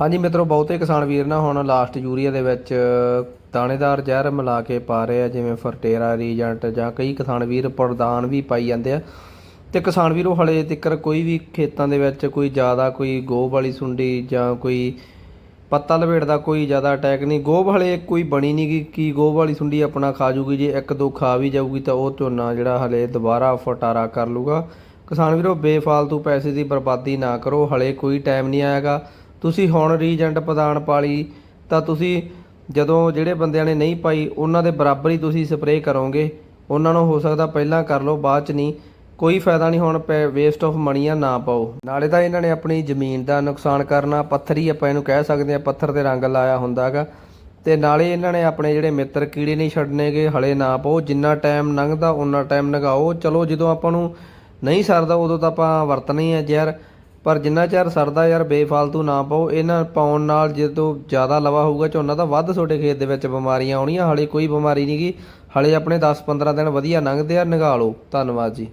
ਹਾਂਜੀ ਮਿੱਤਰੋ, ਬਹੁਤੇ ਕਿਸਾਨ ਵੀਰ ਨਾ ਹੁਣ ਲਾਸਟ ਯੂਰੀਆ ਦੇ ਵਿੱਚ ਦਾਣੇਦਾਰ ਜ਼ਹਿਰ ਮਿਲਾ ਕੇ ਪਾ ਰਹੇ ਆ, ਜਿਵੇਂ ਫਰਟੇਰਾ ਰੀਜੈਂਟ ਜਾਂ ਕਈ ਕਿਸਾਨ ਵੀਰ ਪ੍ਰਦਾਨ ਵੀ ਪਾਈ ਜਾਂਦੇ ਆ। ਤੇ ਕਿਸਾਨ ਵੀਰੋ, ਹਲੇ ਤੱਕਰ ਕੋਈ ਵੀ ਖੇਤਾਂ ਦੇ ਵਿੱਚ ਕੋਈ ਜ਼ਿਆਦਾ ਕੋਈ ਗੋਬ ਵਾਲੀ ਸੁੰਡੀ ਜਾਂ ਕੋਈ ਪੱਤਾ ਲਵੇੜ ਦਾ ਕੋਈ ਜ਼ਿਆਦਾ ਅਟੈਕ ਨਹੀਂ। ਗੋਬ ਹਲੇ ਕੋਈ ਬਣੀ ਨਹੀਂ ਗੀ, ਕਿ ਗੋਬ ਵਾਲੀ ਸੁੰਡੀ ਆਪਣਾ ਖਾ ਜੂਗੀ, ਜੇ ਇੱਕ ਦੋ ਖਾ ਵੀ ਜਾਊਗੀ ਤਾਂ ਉਹ ਝੋਨਾ ਜਿਹੜਾ ਹਲੇ ਦੁਬਾਰਾ ਫਟਾਰਾ ਕਰ ਲੂਗਾ। ਕਿਸਾਨ ਵੀਰੋ, ਬੇਫਾਲਤੂ ਪੈਸੇ ਦੀ ਬਰਬਾਦੀ ਨਾ ਕਰੋ, ਹਲੇ ਕੋਈ ਟਾਈਮ ਨਹੀਂ ਆਏਗਾ ਤੁਸੀਂ ਹੁਣ ਰੀਜੈਂਟ ਪ੍ਰਦਾਨ ਪਾਲੀ, ਤਾਂ ਤੁਸੀਂ ਜਦੋਂ ਜਿਹੜੇ ਬੰਦਿਆਂ ਨੇ ਨਹੀਂ ਪਾਈ, ਉਹਨਾਂ ਦੇ ਬਰਾਬਰ ਹੀ ਤੁਸੀਂ ਸਪਰੇਅ ਕਰੋਗੇ। ਉਹਨਾਂ ਨੂੰ ਹੋ ਸਕਦਾ ਪਹਿਲਾਂ ਕਰ ਲਓ, ਬਾਅਦ ਚ ਨਹੀਂ। ਕੋਈ ਫਾਇਦਾ ਨਹੀਂ ਹੁਣ ਵੇਸਟ ਆਫ ਮਨੀ ਆ ਨਾ ਪਾਓ। ਨਾਲੇ ਤਾਂ ਇਹਨਾਂ ਨੇ ਆਪਣੀ ਜ਼ਮੀਨ ਦਾ ਨੁਕਸਾਨ ਕਰਨਾ, ਪੱਥਰ ਹੀ ਆਪਾਂ ਇਹਨੂੰ ਕਹਿ ਸਕਦੇ ਆ ਪੱਥਰ ਤੇ ਰੰਗ ਲਾਇਆ ਹੁੰਦਾਗਾ। ਤੇ ਨਾਲੇ ਇਹਨਾਂ ਨੇ ਆਪਣੇ ਜਿਹੜੇ ਮਿੱਤਰ ਕੀੜੇ ਨਹੀਂ ਛੱਡਣੇਗੇ ਹਲੇ ਨਾ ਪਾਓ। ਜਿੰਨਾ ਟਾਈਮ ਲੰਘਦਾ ਉਨਾ ਟਾਈਮ ਲਗਾਓ। ਚਲੋ ਜਦੋਂ ਆਪਾਂ ਨੂੰ ਨਹੀਂ ਸਰਦਾ, ਉਦੋਂ ਤਾਂ ਆਪਾਂ ਵਰਤਣਾ ਹੀ ਹੈ ਜ਼ਹਿਰ। ਪਰ ਜਿੰਨਾ ਚਿਰ ਸਰਦਾ ਯਾਰ ਬੇਫਾਲਤੂ ਨਾ ਪਾਓ, ਇਹਨਾਂ ਪਾਉਣ ਨਾਲ ਜਦੋਂ ਜ਼ਿਆਦਾ ਲਵਾ ਹੋਊਗਾ, ਝੋਨਾ ਤਾਂ ਵੱਧ ਤੁਹਾਡੇ ਖੇਤ ਦੇ ਵਿੱਚ ਬਿਮਾਰੀਆਂ ਆਉਣੀਆਂ, ਹਲੇ ਕੋਈ ਬਿਮਾਰੀ ਨਹੀਂ ਗੀ ਹਲੇ ਆਪਣੇ 10-15 ਦਿਨ ਵਧੀਆ ਲੰਘਦੇ ਆ, ਨਗਾ ਧੰਨਵਾਦ ਜੀ।